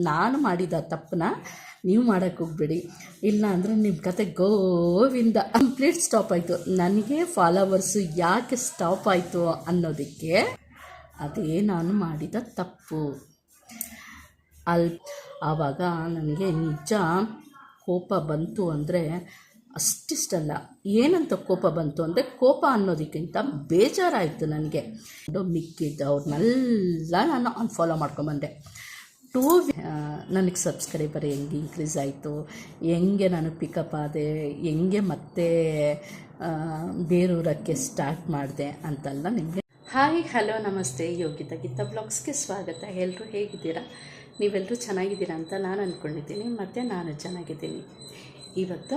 ನಾನು ಮಾಡಿದ ತಪ್ಪನ್ನ ನೀವು ಮಾಡೋಕ್ಕೆ ಹೋಗ್ಬೇಡಿ. ಇಲ್ಲ ಅಂದರೆ ನಿಮ್ಮ ಕತೆ ಗೋವಿಂದ ಕಂಪ್ಲೀಟ್ ಸ್ಟಾಪ್ ಆಯಿತು. ನನಗೆ ಫಾಲೋವರ್ಸು ಯಾಕೆ ಸ್ಟಾಪ್ ಆಯಿತು ಅನ್ನೋದಕ್ಕೆ ಅದೇ ನಾನು ಮಾಡಿದ ತಪ್ಪು. ಅಲ್ಲಿ ಆವಾಗ ನನಗೆ ನಿಜ ಕೋಪ ಬಂತು ಅಂದರೆ ಅಷ್ಟಿಷ್ಟಲ್ಲ. ಏನಂತ ಕೋಪ ಬಂತು ಅಂದರೆ ಕೋಪ ಅನ್ನೋದಕ್ಕಿಂತ ಬೇಜಾರಾಯಿತು ನನಗೆ. ಮಿಕ್ಕಿದ್ದು ಅವ್ರನ್ನೆಲ್ಲ ನಾನು ಅನ್ಫಾಲೋ ಮಾಡ್ಕೊಂಬಂದೆ ಟೂ ನನಗೆ ಸಬ್ಸ್ಕ್ರೈಬರ್ ಹೆಂಗೆ ಇನ್ಕ್ರೀಸ್ ಆಯಿತು, ಹೆಂಗೆ ನಾನು ಪಿಕಪ್ ಆದೆ, ಹೆಂಗೆ ಮತ್ತೆ ಬೇರೂರಕ್ಕೆ ಸ್ಟಾರ್ಟ್ ಮಾಡಿದೆ ಅಂತೆಲ್ಲ ನಿಮಗೆ ಹಾಯ್ ಹಲೋ ನಮಸ್ತೆ. ಯೋಗಿತಾ ಗೀತಾ ಬ್ಲಾಗ್ಸ್ಗೆ ಸ್ವಾಗತ. ಎಲ್ಲರೂ ಹೇಗಿದ್ದೀರಾ? ನೀವೆಲ್ಲರೂ ಚೆನ್ನಾಗಿದ್ದೀರಾ ಅಂತ ನಾನು ಅಂದ್ಕೊಂಡಿದ್ದೀನಿ ಮತ್ತು ನಾನು ಚೆನ್ನಾಗಿದ್ದೀನಿ. ಇವತ್ತು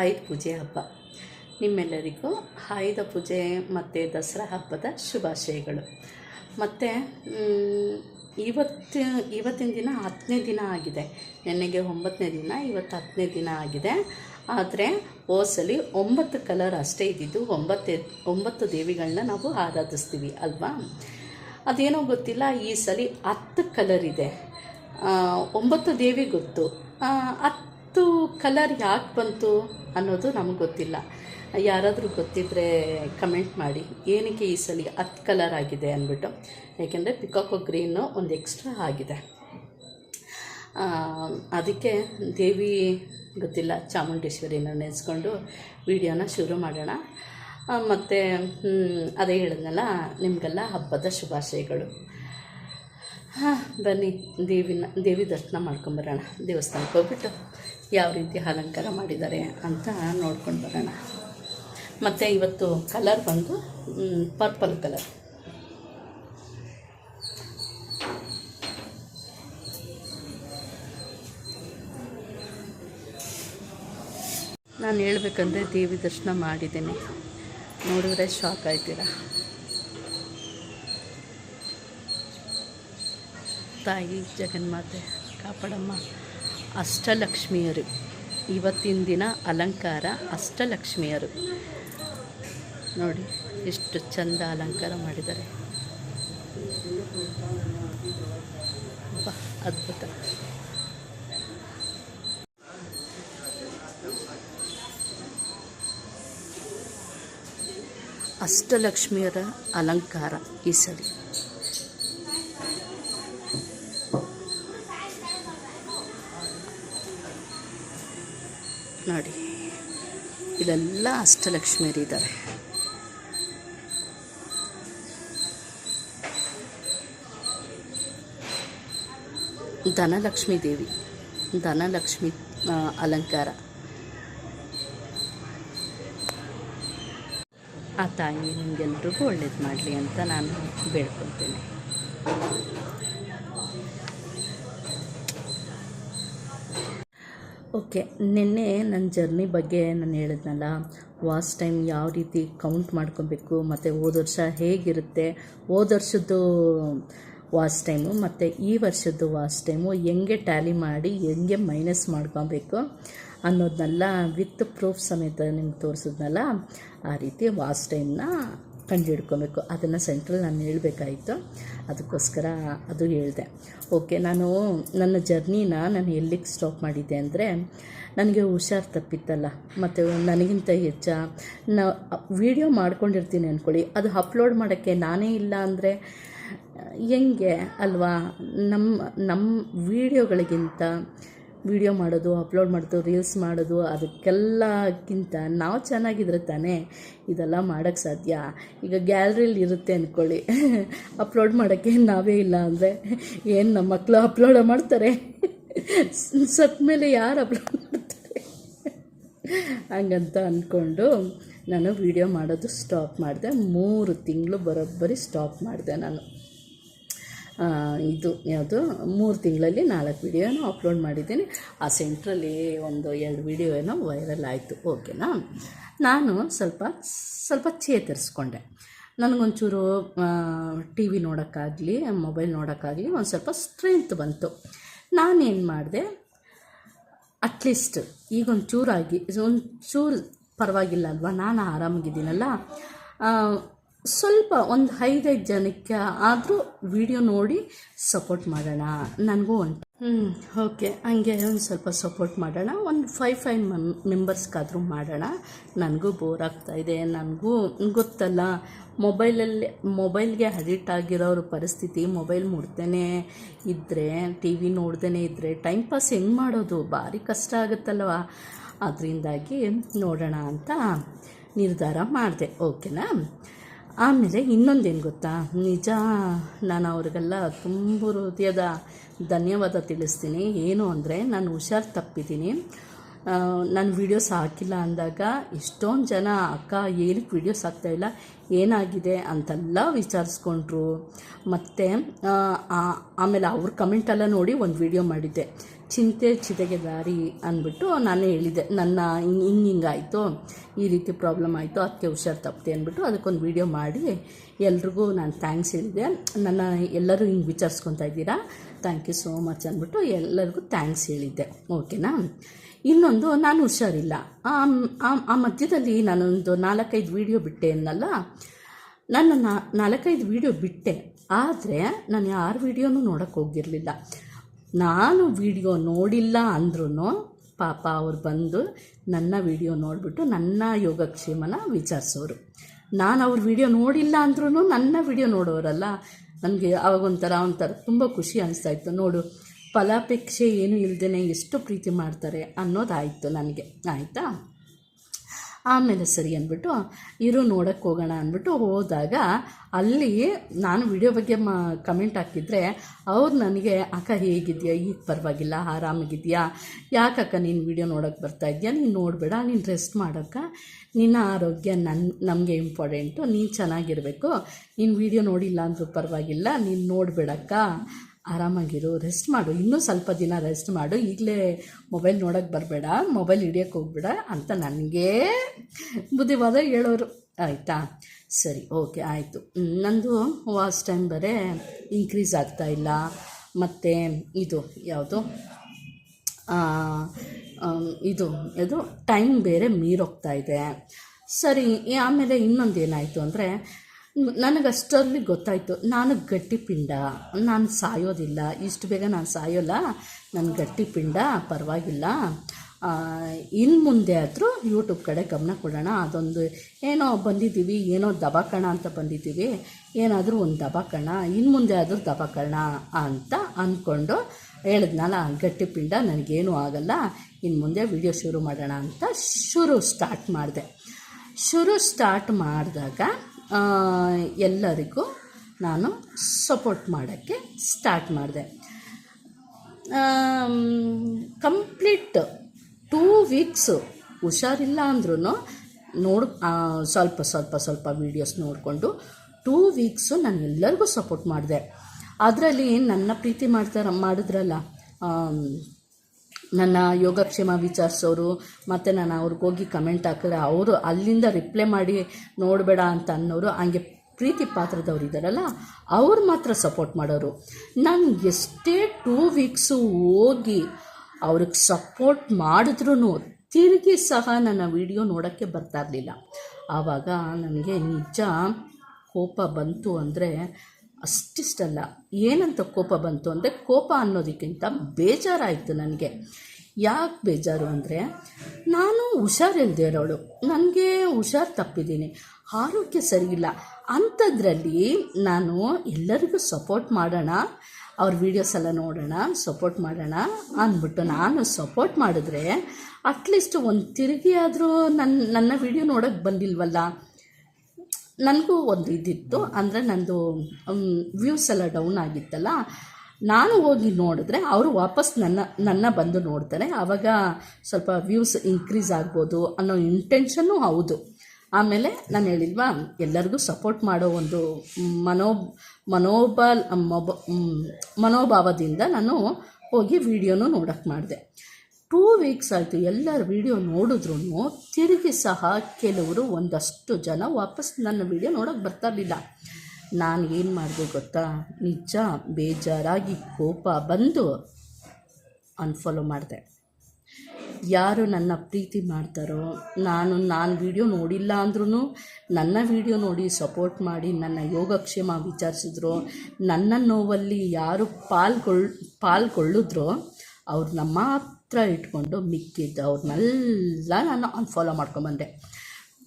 ಆಯುಧ ಪೂಜೆ ಹಬ್ಬ. ನಿಮ್ಮೆಲ್ಲರಿಗೂ ಆಯುಧ ಪೂಜೆ ಮತ್ತು ದಸರಾ ಹಬ್ಬದ ಶುಭಾಶಯಗಳು. ಮತ್ತು ಇವತ್ತು, ಇವತ್ತಿನ ದಿನ ಹತ್ತನೇ ದಿನ ಆಗಿದೆ. ನೆನ್ನೆಗೆ ಒಂಬತ್ತನೇ ದಿನ, ಇವತ್ತು ಹತ್ತನೇ ದಿನ ಆಗಿದೆ. ಆದರೆ ಓಸಲಿ ಒಂಬತ್ತು ಕಲರ್ ಅಷ್ಟೇ ಇದ್ದಿದ್ದು, ಒಂಬತ್ತೇ, ಒಂಬತ್ತು ದೇವಿಗಳನ್ನ ನಾವು ಆರಾಧಿಸ್ತೀವಿ, ಅಲ್ವಾ? ಅದೇನೋ ಗೊತ್ತಿಲ್ಲ, ಈ ಸಲ ಹತ್ತು ಕಲರ್ ಇದೆ. ಒಂಬತ್ತು ದೇವಿ ಗೊತ್ತು. ಹತ್ತು ಕಲರ್ ಯಾಕೆ ಬಂತು ಅನ್ನೋದು ನಮಗೆ ಗೊತ್ತಿಲ್ಲ. ಯಾರಾದರೂ ಗೊತ್ತಿದ್ದರೆ ಕಮೆಂಟ್ ಮಾಡಿ. ಏನಕ್ಕೆ ಈ ಸಲ ಹತ್ತು ಕಲರ್ ಆಗಿದೆ ಅಂದ್ಬಿಟ್ಟು. ಯಾಕೆಂದರೆ ಪಿಕಾಕೋ ಗ್ರೀನು ಒಂದು ಎಕ್ಸ್ಟ್ರಾ ಆಗಿದೆ. ಅದಕ್ಕೆ ದೇವಿ ಗೊತ್ತಿಲ್ಲ, ಚಾಮುಂಡೇಶ್ವರಿನ ನೆನೆಸ್ಕೊಂಡು ವಿಡಿಯೋನ ಶುರು ಮಾಡೋಣ. ಮತ್ತು ಅದೇ ಹೇಳಿದ್ನಲ್ಲ, ನಿಮಗೆಲ್ಲ ಹಬ್ಬದ ಶುಭಾಶಯಗಳು. ಹಾಂ, ಬನ್ನಿ, ದೇವಿನ, ದೇವಿ ದರ್ಶನ ಮಾಡ್ಕೊಂಬರೋಣ. ದೇವಸ್ಥಾನಕ್ಕೆ ಹೋಗ್ಬಿಟ್ಟು ಯಾವ ರೀತಿ ಅಲಂಕಾರ ಮಾಡಿದ್ದಾರೆ ಅಂತ ನೋಡ್ಕೊಂಡು ಬರೋಣ. ಮತ್ತು ಇವತ್ತು ಕಲರ್ ಬಂದು ಪರ್ಪಲ್ ಕಲರ್ ನಾನು ಹೇಳ್ಬೇಕಂದ್ರೆ ದೇವಿ ದರ್ಶನ ಮಾಡಿದ್ದೀನಿ. ನೋಡಿದ್ರೆ ಶಾಕ್ ಆಯ್ತೀರಾ ತಾಯಿ ಜಗನ್ಮಾತೆ, ಕಾಪಾಡಮ್ಮ, ಅಷ್ಟಲಕ್ಷ್ಮಿಯರು. ಇವತ್ತಿನ ದಿನ ಅಲಂಕಾರ ಅಷ್ಟಲಕ್ಷ್ಮಿಯರು. ನೋಡಿ ಎಷ್ಟು ಚಂದ ಅಲಂಕಾರ ಮಾಡಿದ್ದಾರೆ. ಅದ್ಭುತ. ಅಷ್ಟಲಕ್ಷ್ಮಿಯರ ಅಲಂಕಾರ ಈ ಸರಿ. ನೋಡಿ ಇಲ್ಲೆಲ್ಲ ಅಷ್ಟಲಕ್ಷ್ಮಿಯರಿದ್ದಾರೆ. ಧನಲಕ್ಷ್ಮಿ ದೇವಿ. ಧನಲಕ್ಷ್ಮಿ ಅಲಂಕಾರ. ಆ ತಾಯಿ ನಿಮಗೆಲ್ರಿಗೂ ಒಳ್ಳೇದು ಮಾಡಲಿ ಅಂತ ನಾನು ಬೇಡ್ಕೊಳ್ತೇನೆ. ಓಕೆ, ನಿನ್ನೆ ನನ್ನ ಜರ್ನಿ ಬಗ್ಗೆ ನಾನು ಹೇಳಿದ್ನಲ್ಲ, ವಾಸ್ ಟೈಮ್ ಯಾವ ರೀತಿ ಕೌಂಟ್ ಮಾಡ್ಕೋಬೇಕು, ಮತ್ತು ಹೋದ ವರ್ಷ ಹೇಗಿರುತ್ತೆ, ಹೋದ ವರ್ಷದ್ದು ವಾಸ್ ಟೈಮು ಮತ್ತು ಈ ವರ್ಷದ್ದು ವಾಸ್ ಟೈಮು ಹೆಂಗೆ ಟ್ಯಾಲಿ ಮಾಡಿ ಹೆಂಗೆ ಮೈನಸ್ ಮಾಡ್ಕೊಬೇಕು ಅನ್ನೋದನ್ನೆಲ್ಲ ವಿತ್ ಪ್ರೂಫ್ ಸಮೇತ ನಿಮ್ಗೆ ತೋರಿಸಿದ್ನಲ್ಲ, ಆ ರೀತಿ ವಾಸ್ ಟೈಮ್ನ ಕಂಡುಹಿಡ್ಕೊಬೇಕು. ಅದನ್ನು ಸೆಂಟ್ರಲ್ ನಾನು ಹೇಳಬೇಕಾಯಿತು. ಅದಕ್ಕೋಸ್ಕರ ಅದು ಹೇಳಿದೆ. ಓಕೆ, ನಾನು ನನ್ನ ಜರ್ನಿನ ನಾನು ಎಲ್ಲಿಗೆ ಸ್ಟಾಪ್ ಮಾಡಿದ್ದೆ ಅಂದರೆ, ನನಗೆ ಹುಷಾರು ತಪ್ಪಿತ್ತಲ್ಲ, ಮತ್ತು ನನಗಿಂತ ಹೆಚ್ಚ ನಾ ವಿಡಿಯೋ ಮಾಡ್ಕೊಂಡಿರ್ತೀನಿ ಅಂದ್ಕೊಳ್ಳಿ. ಅದು ಅಪ್ಲೋಡ್ ಮಾಡೋಕ್ಕೆ ನಾನೇ ಇಲ್ಲ ಅಂದರೆ ಹೆಂಗೆ ಅಲ್ವಾ? ನಮ್ಮ ನಮ್ಮ ವೀಡಿಯೋಗಳಿಗಿಂತ ವಿಡಿಯೋ ಮಾಡೋದು, ಅಪ್ಲೋಡ್ ಮಾಡೋದು, ರೀಲ್ಸ್ ಮಾಡೋದು, ಅದಕ್ಕೆಲ್ಲಕ್ಕಿಂತ ನಾವು ಚೆನ್ನಾಗಿದ್ರೆ ತಾನೇ ಇದೆಲ್ಲ ಮಾಡೋಕ್ಕೆ ಸಾಧ್ಯ. ಈಗ ಗ್ಯಾಲ್ರಿಲಿ ಇರುತ್ತೆ ಅಂದ್ಕೊಳ್ಳಿ ಅಪ್ಲೋಡ್ ಮಾಡೋಕ್ಕೆ ನಾವೇ ಇಲ್ಲ ಅಂದರೆ ಏನು ನಮ್ಮ ಮಕ್ಕಳು ಅಪ್ಲೋಡ್ ಮಾಡ್ತಾರೆ? ಸತ್ ಮೇಲೆ ಯಾರು ಅಪ್ಲೋಡ್ ಮಾಡ್ತಾರೆ? ಹಂಗಂತ ಅಂದ್ಕೊಂಡು ನಾನು ವೀಡಿಯೋ ಮಾಡೋದು ಸ್ಟಾಪ್ ಮಾಡಿದೆ. ಮೂರು ತಿಂಗಳು ಬರೋಬ್ಬರಿ ಸ್ಟಾಪ್ ಮಾಡಿದೆ ನಾನು. ಇದು ಯಾವುದು? ಮೂರು ತಿಂಗಳಲ್ಲಿ ನಾಲ್ಕು ವಿಡಿಯೋನ ಅಪ್ಲೋಡ್ ಮಾಡಿದ್ದೀನಿ. ಆ ಸೆಂಟ್ರಲ್ಲಿ ಒಂದು ಎರಡು ವಿಡಿಯೋ ಏನೋ ವೈರಲ್ ಆಯಿತು ಓಕೆನಾ ನಾನು ಸ್ವಲ್ಪ ಸ್ವಲ್ಪ ಚೇತರಿಸ್ಕೊಂಡೆ. ನನಗೊಂಚೂರು ಟಿ ವಿ ನೋಡೋಕ್ಕಾಗಲಿ ಮೊಬೈಲ್ ನೋಡೋಕ್ಕಾಗಲಿ ಒಂದು ಸ್ವಲ್ಪ ಸ್ಟ್ರೆಂತ್ ಬಂತು. ನಾನೇನು ಮಾಡಿದೆ? ಅಟ್ಲೀಸ್ಟ್ ಈಗ ಒಂದು ಚೂರು ಪರವಾಗಿಲ್ಲ ಅಲ್ವಾ? ನಾನು ಆರಾಮಾಗಿದ್ದೀನಲ್ಲ? ಸ್ವಲ್ಪ ಒಂದು ಐದೈದು ಜನಕ್ಕೆ ಆದರೂ ವಿಡಿಯೋ ನೋಡಿ ಸಪೋರ್ಟ್ ಮಾಡೋಣ. ನನಗೂ ಒಂದು ಹ್ಞೂ ಓಕೆ ಹಂಗೆ ಒಂದು ಸ್ವಲ್ಪ ಸಪೋರ್ಟ್ ಮಾಡೋಣ. ಒಂದು ಫೈವ್ ಫೈವ್ ಮೆಮ್ ಮೆಂಬರ್ಸ್ಗಾದರೂ ಮಾಡೋಣ. ನನಗೂ ಬೋರ್ ಆಗ್ತಾಯಿದೆ ನನಗೂ ಗೊತ್ತಲ್ಲ ಮೊಬೈಲಲ್ಲಿ ಮೊಬೈಲ್ಗೆ ಅಡಿಕ್ಟ್ ಆಗಿರೋರು ಪರಿಸ್ಥಿತಿ. ಮೊಬೈಲ್ ಮುಡ್ದೇ ಇದ್ದರೆ ಟಿ ವಿ ನೋಡ್ದೇ ಇದ್ದರೆ ಟೈಮ್ ಪಾಸ್ ಹೆಂಗೆ ಮಾಡೋದು? ಭಾರಿ ಕಷ್ಟ ಆಗುತ್ತಲ್ವ? ಅದರಿಂದಾಗಿ ನೋಡೋಣ ಅಂತ ನಿರ್ಧಾರ ಮಾಡಿದೆ. ಓಕೆನಾ ಆಮೇಲೆ ಇನ್ನೊಂದೇನು ಗೊತ್ತಾ? ನಿಜ, ನಾನು ಅವ್ರಿಗೆಲ್ಲ ತುಂಬ ಹೃದಯದ ಧನ್ಯವಾದ ತಿಳಿಸ್ತೀನಿ. ಏನು ಅಂದರೆ, ನಾನು ಹುಷಾರು ತಪ್ಪಿದ್ದೀನಿ. ನಾನು ವೀಡಿಯೋಸ್ ಹಾಕಿಲ್ಲ ಅಂದಾಗ ಎಷ್ಟೊಂದು ಜನ ಅಕ್ಕ ಏನಕ್ಕೆ ವೀಡಿಯೋಸ್ ಹಾಕ್ತಾಯಿಲ್ಲ ಏನಾಗಿದೆ ಅಂತೆಲ್ಲ ವಿಚಾರಿಸ್ಕೊಂಡ್ರು. ಮತ್ತು ಆಮೇಲೆ ಅವ್ರ ಕಮೆಂಟೆಲ್ಲ ನೋಡಿ ಒಂದು ವೀಡಿಯೋ ಮಾಡಿದ್ದೆ. ಚಿಂತೆ, ಚಿತೆಗೆ ದಾರಿ ಅಂದ್ಬಿಟ್ಟು ನಾನೇ ಹೇಳಿದೆ ನನ್ನ ಹಿಂಗೆ ಹಿಂಗೆ ಹಿಂಗಾಯಿತು ಈ ರೀತಿ ಪ್ರಾಬ್ಲಮ್ ಆಯಿತು ಅದಕ್ಕೆ ಹುಷಾರು ತಪ್ಪಿದೆ ಅಂದ್ಬಿಟ್ಟು ಅದಕ್ಕೊಂದು ವೀಡಿಯೋ ಮಾಡಿ ಎಲ್ರಿಗೂ ನಾನು ಥ್ಯಾಂಕ್ಸ್ ಹೇಳಿದೆ. ನನ್ನ ಎಲ್ಲರೂ ಹಿಂಗೆ ವಿಚಾರಿಸ್ಕೊತಾ ಇದ್ದೀರಾ? ಥ್ಯಾಂಕ್ ಯು ಸೋ ಮಚ್ ಅಂದ್ಬಿಟ್ಟು ಎಲ್ಲರಿಗೂ ಥ್ಯಾಂಕ್ಸ್ ಹೇಳಿದ್ದೆ. ಓಕೆನಾ ಇನ್ನೊಂದು ನಾನು ಹುಷಾರಿಲ್ಲ. ಆ- ಮಧ್ಯದಲ್ಲಿ ನಾನೊಂದು ನಾಲ್ಕೈದು ವೀಡಿಯೋ ಬಿಟ್ಟೆ ಅನ್ನಲ್ಲ? ನಾನು ನಾಲ್ಕೈದು ವೀಡಿಯೋ ಬಿಟ್ಟೆ. ಆದರೆ ನಾನು ಯಾರ ವೀಡಿಯೋನೂ ನೋಡೋಕ್ಕೆ ಹೋಗಿರಲಿಲ್ಲ. ನಾನು ವಿಡಿಯೋ ನೋಡಿಲ್ಲ ಅಂದ್ರೂ ಪಾಪ ಅವ್ರು ಬಂದು ನನ್ನ ವಿಡಿಯೋ ನೋಡಿಬಿಟ್ಟು ನನ್ನ ಯೋಗಕ್ಷೇಮನ ವಿಚಾರಿಸೋರು. ನಾನು ಅವ್ರ ವಿಡಿಯೋ ನೋಡಿಲ್ಲ ಅಂದ್ರೂ ನನ್ನ ವಿಡಿಯೋ ನೋಡೋರಲ್ಲ? ನನಗೆ ಅವಾಗ ಒಂಥರ ಒಂಥರ ತುಂಬ ಖುಷಿ ಅನಿಸ್ತಾ ಇತ್ತು. ನೋಡು ಫಲಾಪೇಕ್ಷೆ ಏನು ಇಲ್ಲದೇ ಎಷ್ಟು ಪ್ರೀತಿ ಮಾಡ್ತಾರೆ ಅನ್ನೋದಾಯಿತು ನನಗೆ. ಆಯಿತಾ? ಆಮೇಲೆ ಸರಿ ಅಂದ್ಬಿಟ್ಟು, ಇರು ನೋಡೋಕ್ಕೆ ಹೋಗೋಣ ಅಂದ್ಬಿಟ್ಟು ಹೋದಾಗ ಅಲ್ಲಿ ನಾನು ವಿಡಿಯೋ ಬಗ್ಗೆ ಮಾ ಕಮೆಂಟ್ ಹಾಕಿದರೆ ಅವ್ರು ನನಗೆ, ಅಕ್ಕ ಹೇಗಿದೆಯಾ? ಈಗ ಪರವಾಗಿಲ್ಲ, ಆರಾಮಾಗಿದೆಯಾ? ಯಾಕಕ್ಕ ನೀನು ವಿಡಿಯೋ ನೋಡೋಕ್ಕೆ ಬರ್ತಾ ಇದೆಯಾ? ನೀನು ನೋಡಬೇಡ, ನೀನು ರೆಸ್ಟ್ ಮಾಡೋಕ್ಕ. ನಿನ್ನ ಆರೋಗ್ಯ ನನ್ನ ನಮಗೆ ಇಂಪಾರ್ಟೆಂಟು ನೀನು ಚೆನ್ನಾಗಿರಬೇಕು. ನೀನು ವಿಡಿಯೋ ನೋಡಿಲ್ಲ ಅಂದರೂ ಪರವಾಗಿಲ್ಲ, ನೀನು ನೋಡಬೇಡಕ್ಕ. ಆರಾಮಾಗಿರು ರೆಸ್ಟ್ ಮಾಡು, ಇನ್ನೂ ಸ್ವಲ್ಪ ದಿನ ರೆಸ್ಟ್ ಮಾಡು, ಈಗಲೇ ಮೊಬೈಲ್ ನೋಡೋಕ್ಕೆ ಬರಬೇಡ ಮೊಬೈಲ್ ಹಿಡಿಯೋಕ್ಕೆ ಹೋಗ್ಬೇಡ ಅಂತ ನನಗೇ ಬುದ್ಧಿವಾದ ಹೇಳೋರು. ಆಯಿತಾ? ಸರಿ ಓಕೆ ಆಯಿತು. ನಂದು ವಾಚ್ ಟೈಮ್ ಬರೇ ಇನ್ಕ್ರೀಸ್ ಆಗ್ತಾ ಇಲ್ಲ. ಮತ್ತು ಇದು ಯಾವುದು? ಇದು ಇದು ಟೈಮ್ ಬೇರೆ ಮೀರೋಗ್ತಾ ಇದೆ. ಸರಿ ಆಮೇಲೆ ಇನ್ನೊಂದು ಏನಾಯಿತು ಅಂದರೆ ನನಗೆ ಅಷ್ಟರಲ್ಲಿ ಗೊತ್ತಾಯಿತು, ನಾನು ಗಟ್ಟಿ ಪಿಂಡ, ನಾನು ಸಾಯೋದಿಲ್ಲ, ಇಷ್ಟು ಬೇಗ ನಾನು ಸಾಯೋಲ್ಲ ನನ್ನ ಗಟ್ಟಿಪಿಂಡ ಪರವಾಗಿಲ್ಲ. ಇನ್ನು ಮುಂದೆ ಆದರೂ ಯೂಟ್ಯೂಬ್ ಕಡೆ ಗಮನ ಕೊಡೋಣ. ಅದೊಂದು ಏನೋ ಬಂದಿದ್ದೀವಿ, ಏನೋ ದಬಾಕಣ ಅಂತ ಬಂದಿದ್ದೀವಿ, ಏನಾದರೂ ಒಂದು ದಬಾಕಣ ಇನ್ನು ಮುಂದೆ ಆದರೂ ದಬಾಕಣ ಅಂತ ಅಂದ್ಕೊಂಡು ಹೇಳಿದ್ನಲ್ಲ ಗಟ್ಟಿಪಿಂಡ ನನಗೇನೂ ಆಗಲ್ಲ ಇನ್ನು ಮುಂದೆ ವಿಡಿಯೋ ಶುರು ಮಾಡೋಣ ಅಂತ ಶುರು ಸ್ಟಾರ್ಟ್ ಮಾಡಿದೆ. ಶುರು ಸ್ಟಾರ್ಟ್ ಮಾಡಿದಾಗ ಎಲ್ಲರಿಗೂ ನಾನು ಸಪೋರ್ಟ್ ಮಾಡೋಕ್ಕೆ ಸ್ಟಾರ್ಟ್ ಮಾಡಿದೆ. ಕಂಪ್ಲೀಟ್ ಟೂ ವೀಕ್ಸು ಹುಷಾರಿಲ್ಲ ಅಂದ್ರೂ ನೋಡ್ ಸ್ವಲ್ಪ ಸ್ವಲ್ಪ ಸ್ವಲ್ಪ ವೀಡಿಯೋಸ್ ನೋಡಿಕೊಂಡು ಟೂ ವೀಕ್ಸು ನಾನು ಎಲ್ಲರಿಗೂ ಸಪೋರ್ಟ್ ಮಾಡಿದೆ. ಅದರಲ್ಲಿ ನನ್ನ ಪ್ರೀತಿ ಮಾಡ್ತಾರ, ಮಾಡಿದ್ರಲ್ಲ ನನ್ನ ಯೋಗಕ್ಷೇಮ ವಿಚಾರಿಸೋರು, ಮತ್ತು ನಾನು ಅವ್ರಿಗೋಗಿ ಕಮೆಂಟ್ ಹಾಕಿದ್ರೆ ಅವರು ಅಲ್ಲಿಂದ ರಿಪ್ಲೈ ಮಾಡಿ, ನೋಡಬೇಡ ಅಂತ ಅನ್ನೋರು ಹಂಗೆ ಪ್ರೀತಿ ಪಾತ್ರದವ್ರು ಇದ್ದಾರಲ್ಲ ಅವ್ರು ಮಾತ್ರ ಸಪೋರ್ಟ್ ಮಾಡೋರು. ನಾನು ಎಷ್ಟೇ ಟೂ ವೀಕ್ಸು ಹೋಗಿ ಅವ್ರಿಗೆ ಸಪೋರ್ಟ್ ಮಾಡಿದ್ರೂ ತಿರುಗಿ ಸಹ ನನ್ನ ವಿಡಿಯೋ ನೋಡೋಕ್ಕೆ ಬರ್ತಾ ಇರಲಿಲ್ಲ. ಆವಾಗ ನನಗೆ ನಿಜ ಕೋಪ ಬಂತು ಅಂದರೆ ಅಷ್ಟಿಷ್ಟಲ್ಲ. ಏನಂತ ಕೋಪ ಬಂತು ಅಂದರೆ ಕೋಪ ಅನ್ನೋದಕ್ಕಿಂತ ಬೇಜಾರಾಯಿತು ನನಗೆ. ಯಾಕೆ ಬೇಜಾರು ಅಂದರೆ, ನಾನು ಹುಷಾರಿಲ್ಲದೆ ಇರೋಳು. ನನಗೆ ಹುಷಾರು ತಪ್ಪಿದ್ದೀನಿ. ಆರೋಗ್ಯ ಸರಿಯಿಲ್ಲ. ಅಂಥದ್ರಲ್ಲಿ ನಾನು ಎಲ್ಲರಿಗೂ ಸಪೋರ್ಟ್ ಮಾಡೋಣ. ಅವ್ರ ವೀಡಿಯೋಸ್ ಎಲ್ಲ ನೋಡೋಣ ಸಪೋರ್ಟ್ ಮಾಡೋಣ ಅಂದ್ಬಿಟ್ಟು ನಾನು ಸಪೋರ್ಟ್ ಮಾಡಿದ್ರೆ ಅಟ್ಲೀಸ್ಟ್ ಒಂದು ತಿರುಗಿ ಆದರೂ ನನ್ನ ನನ್ನ ವೀಡಿಯೋ ನೋಡೋಕ್ಕೆ ಬಂದಿಲ್ವಲ್ಲ? ನನಗೂ ಒಂದು ಇದಿತ್ತು. ಅಂದರೆ ನಂದು ವ್ಯೂಸ್ ಎಲ್ಲ ಡೌನ್ ಆಗಿತ್ತಲ್ಲ. ನಾನು ಹೋಗಿ ನೋಡಿದ್ರೆ ಅವರು ವಾಪಸ್ ನನ್ನ ನನ್ನ ಬಂದು ನೋಡ್ತಾರೆ. ಆವಾಗ ಸ್ವಲ್ಪ ವ್ಯೂಸ್ ಇನ್ಕ್ರೀಸ್ ಆಗ್ಬೋದು ಅನ್ನೋ ಇಂಟೆನ್ಷನ್ನು ಹೌದು. ಆಮೇಲೆ ನಾನು ಹೇಳಿಲ್ವಾ, ಎಲ್ಲರಿಗೂ ಸಪೋರ್ಟ್ ಮಾಡೋ ಒಂದು ಮನೋ, ಮನೋಬಲ್, ಮೊಬ ಮನೋಭಾವದಿಂದ ನಾನು ಹೋಗಿ ವಿಡಿಯೋನು ನೋಡೋಕ್ಕೆ ಮಾಡಿದೆ. ಟೂ ವೀಕ್ಸ್ ಆಯಿತು ಎಲ್ಲರ ವಿಡಿಯೋ ನೋಡಿದ್ರು ತಿರುಗಿ ಸಹ ಕೆಲವರು ಒಂದಷ್ಟು ಜನ ವಾಪಸ್ ನನ್ನ ವಿಡಿಯೋ ನೋಡೋಕೆ ಬರ್ತಾ ಇರಲಿಲ್ಲ. ನಾನು ಏನು ಮಾಡಿದೆ ಗೊತ್ತಾ? ನಿಜ ಬೇಜಾರಾಗಿ ಕೋಪ ಬಂದು ಅನ್ಫಾಲೋ ಮಾಡಿದೆ. ಯಾರು ನನ್ನ ಪ್ರೀತಿ ಮಾಡ್ತಾರೋ, ನಾನು ನಾನು ವಿಡಿಯೋ ನೋಡಿಲ್ಲ ಅಂದ್ರೂ ನನ್ನ ವಿಡಿಯೋ ನೋಡಿ ಸಪೋರ್ಟ್ ಮಾಡಿ ನನ್ನ ಯೋಗಕ್ಷೇಮ ವಿಚಾರಿಸಿದ್ರು, ನನ್ನ ನೋವಲ್ಲಿ ಯಾರು ಪಾಲ್ಗೊಳ್, ಪಾಲ್ಗೊಳ್ಳಿದ್ರೋ ಅವ್ರನ್ನ ಮಾತ್ರ ಇಟ್ಕೊಂಡು ಮಿಕ್ಕಿದ್ದು ಅವ್ರನ್ನೆಲ್ಲ ನಾನು ಅನ್ಫಾಲೋ ಮಾಡ್ಕೊಂಬಂದೆ.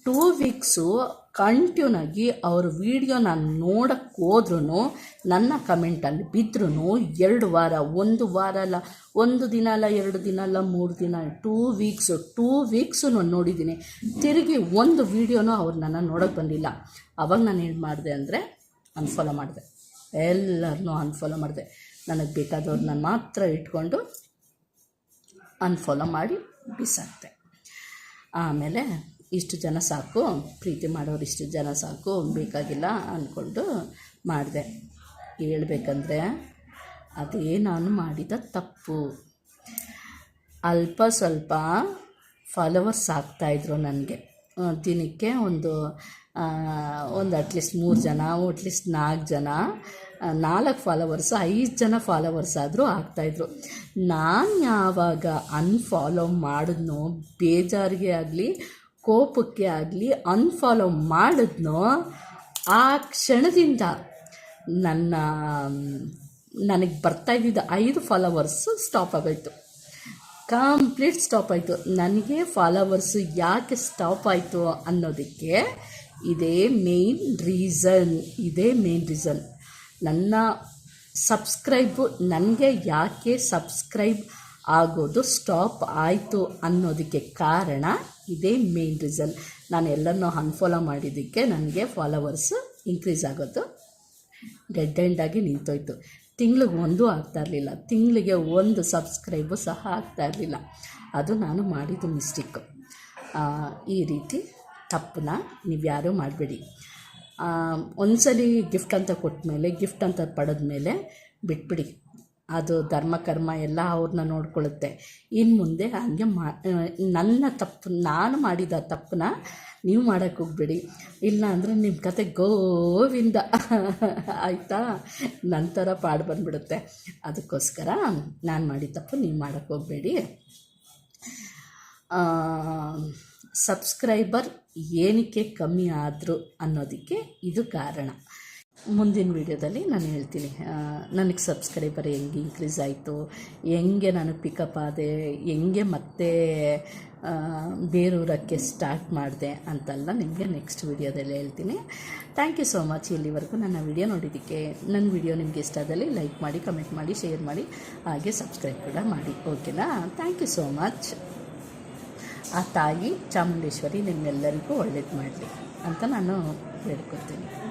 ಟೂ ವೀಕ್ಸು ಕಂಟಿನ್ಯೂನಾಗಿ ಅವ್ರ ವೀಡಿಯೋ ನಾನು ನೋಡಕ್ಕೆ ಹೋದ್ರೂ ನನ್ನ ಕಮೆಂಟಲ್ಲಿ ಬಿದ್ದರೂ ಎರಡು ವಾರ, ಒಂದು ವಾರ ಅಲ್ಲ, ಒಂದು ದಿನ ಅಲ್ಲ, ಎರಡು ದಿನ ಅಲ್ಲ, ಮೂರು ದಿನ ಟೂ ವೀಕ್ಸು ಟೂ ವೀಕ್ಸು ನಾನು ನೋಡಿದ್ದೀನಿ. ತಿರುಗಿ ಒಂದು ವೀಡಿಯೋನೂ ಅವ್ರು ನನ್ನ ನೋಡೋಕ್ಕೆ ಬಂದಿಲ್ಲ. ಅವಾಗ ನಾನು ಏನು ಮಾಡಿದೆ ಅಂದರೆ ಅನ್ಫಾಲೋ ಮಾಡಿದೆ. ಎಲ್ಲರನ್ನೂ ಅನ್ಫಾಲೋ ಮಾಡಿದೆ. ನನಗೆ ಬೇಕಾದವ್ರನ್ನ ಮಾತ್ರ ಇಟ್ಕೊಂಡು ಅನ್ಫಾಲೋ ಮಾಡಿ ಬಿಸಾಕ್ತೆ. ಆಮೇಲೆ ಇಷ್ಟು ಜನ ಸಾಕು, ಪ್ರೀತಿ ಮಾಡೋರು ಇಷ್ಟು ಜನ ಸಾಕು, ಬೇಕಾಗಿಲ್ಲ ಅಂದ್ಕೊಂಡು ಮಾಡಿದೆ. ಹೇಳ್ಬೇಕಂದ್ರೆ ಅದೇ ನಾನು ಮಾಡಿದ ತಪ್ಪು. ಅಲ್ಪ ಸ್ವಲ್ಪ ಫಾಲೋವರ್ಸ್ ಆಗ್ತಾಯಿದ್ರು ನನಗೆ. ದಿನಕ್ಕೆ ಒಂದು ಒಂದು ಅಟ್ಲೀಸ್ಟ್ ಮೂರು ಜನ ಅಟ್ಲೀಸ್ಟ್ ನಾಲ್ಕು ಜನ ನಾಲ್ಕು ಫಾಲೋವರ್ಸ್ ಐದು ಜನ ಫಾಲೋವರ್ಸ್ ಆದರೂ ಆಗ್ತಾಯಿದ್ರು ನಾನು ಯಾವಾಗ ಅನ್ಫಾಲೋ ಮಾಡಿದ್ನೋ, ಬೇಜಾರಿಗೆ ಆಗಲಿ, ಕೋಪಕ್ಕೆ ಆಗಲಿ ಅನ್ಫಾಲೋ ಮಾಡಿದ್ನೋ, ಆ ಕ್ಷಣದಿಂದ ನನ್ನ, ನನಗೆ ಬರ್ತಾ ಐದು ಫಾಲೋವರ್ಸು ಸ್ಟಾಪ್ ಆಗೋಯ್ತು. ಕಂಪ್ಲೀಟ್ ಸ್ಟಾಪ್ ಆಯಿತು. ನನಗೆ ಫಾಲೋವರ್ಸು ಯಾಕೆ ಸ್ಟಾಪ್ ಆಯಿತು ಅನ್ನೋದಕ್ಕೆ ಇದೇ ಮೇನ್ ರೀಸನ್ ಇದೇ ಮೇನ್ ರೀಸನ್ ನನ್ನ ಸಬ್ಸ್ಕ್ರೈಬು ನನಗೆ ಯಾಕೆ ಸಬ್ಸ್ಕ್ರೈಬ್ ಆಗೋದು ಸ್ಟಾಪ್ ಆಯಿತು ಅನ್ನೋದಕ್ಕೆ ಕಾರಣ ಇದೇ ಮೇನ್ ರೀಸನ್ ನಾನು ಎಲ್ಲನೂ ಅನ್ಫಾಲೋ ಮಾಡಿದ್ದಕ್ಕೆ ನನಗೆ ಫಾಲೋವರ್ಸು ಇನ್ಕ್ರೀಸ್ ಆಗೋದು. ಡೆಡ್ ಎಂಡಾಗಿ ನಿಂತೋಯ್ತು. ತಿಂಗ್ಳಿಗೆ ಒಂದು ಆಗ್ತಾ ಇರಲಿಲ್ಲ. ತಿಂಗಳಿಗೆ ಒಂದು ಸಬ್ಸ್ಕ್ರೈಬು ಸಹ ಆಗ್ತಾ ಇರಲಿಲ್ಲ. ಅದು ನಾನು ಮಾಡಿದ್ದು ಮಿಸ್ಟೇಕು ಈ ರೀತಿ ತಪ್ಪನ್ನ ನೀವು ಯಾರೂ ಮಾಡಬೇಡಿ. ಒಂದ್ಸಲಿ ಗಿಫ್ಟ್ ಅಂತ ಕೊಟ್ಟ ಮೇಲೆ ಗಿಫ್ಟ್ ಅಂತ ಪಡೆದ ಮೇಲೆ ಬಿಟ್ಬಿಡಿ. ಅದು ಧರ್ಮ, ಕರ್ಮ ಎಲ್ಲ ಅವ್ರನ್ನ ನೋಡ್ಕೊಳ್ಳುತ್ತೆ. ಇನ್ನು ಮುಂದೆ ಹಂಗೆ ಮಾ ನನ್ನ ತಪ್ಪು, ನಾನು ಮಾಡಿದ ತಪ್ಪನ್ನ ನೀವು ಮಾಡೋಕ್ಕೆ ಹೋಗ್ಬೇಡಿ. ಇಲ್ಲ ಅಂದರೆ ನಿಮ್ಮ ಕತೆ ಗೋವಿಂದ. ಆಯಿತಾ? ನಂತರ ಪಾಡು ಬಂದ್ಬಿಡುತ್ತೆ. ಅದಕ್ಕೋಸ್ಕರ ನಾನು ಮಾಡಿದ ತಪ್ಪು ನೀವು ಮಾಡೋಕ್ಕೆ ಹೋಗಬೇಡಿ. ಸಬ್ಸ್ಕ್ರೈಬರ್ ಏನಕ್ಕೆ ಕಮ್ಮಿ ಆದರು ಅನ್ನೋದಕ್ಕೆ ಇದು ಕಾರಣ. ಮುಂದಿನ ವಿಡಿಯೋದಲ್ಲಿ ನಾನು ಹೇಳ್ತೀನಿ ನನಗೆ ಸಬ್ಸ್ಕ್ರೈಬರ್ ಹೆಂಗೆ ಇನ್ಕ್ರೀಸ್ ಆಯಿತು, ಹೆಂಗೆ ನಾನು ಪಿಕಪ್ ಆದೆ, ಹೆಂಗೆ ಮತ್ತೆ ಬೇರೂರಕ್ಕೆ ಸ್ಟಾರ್ಟ್ ಮಾಡಿದೆ ಅಂತೆಲ್ಲ ನಿಮಗೆ ನೆಕ್ಸ್ಟ್ ವಿಡಿಯೋದಲ್ಲಿ ಹೇಳ್ತೀನಿ. ಥ್ಯಾಂಕ್ ಯು ಸೋ ಮಚ್ ಇಲ್ಲಿವರೆಗೂ ನನ್ನ ವಿಡಿಯೋ ನೋಡಿದ್ದಕ್ಕೆ. ನನ್ನ ವಿಡಿಯೋ ನಿಮಗೆ ಇಷ್ಟ ಆದಲ್ಲಿ ಲೈಕ್ ಮಾಡಿ ಕಮೆಂಟ್ ಮಾಡಿ ಶೇರ್ ಮಾಡಿ, ಹಾಗೆ ಸಬ್ಸ್ಕ್ರೈಬ್ ಕೂಡ ಮಾಡಿ. ಓಕೆನಾ ಥ್ಯಾಂಕ್ ಯು ಸೋ ಮಚ್ ಆ ತಾಯಿ ಚಾಮುಂಡೇಶ್ವರಿ ನಿಮ್ಮೆಲ್ಲರಿಗೂ ಒಳ್ಳೇದು ಮಾಡಲಿ ಅಂತ ನಾನು ಬೇಡ್ಕೊತೀನಿ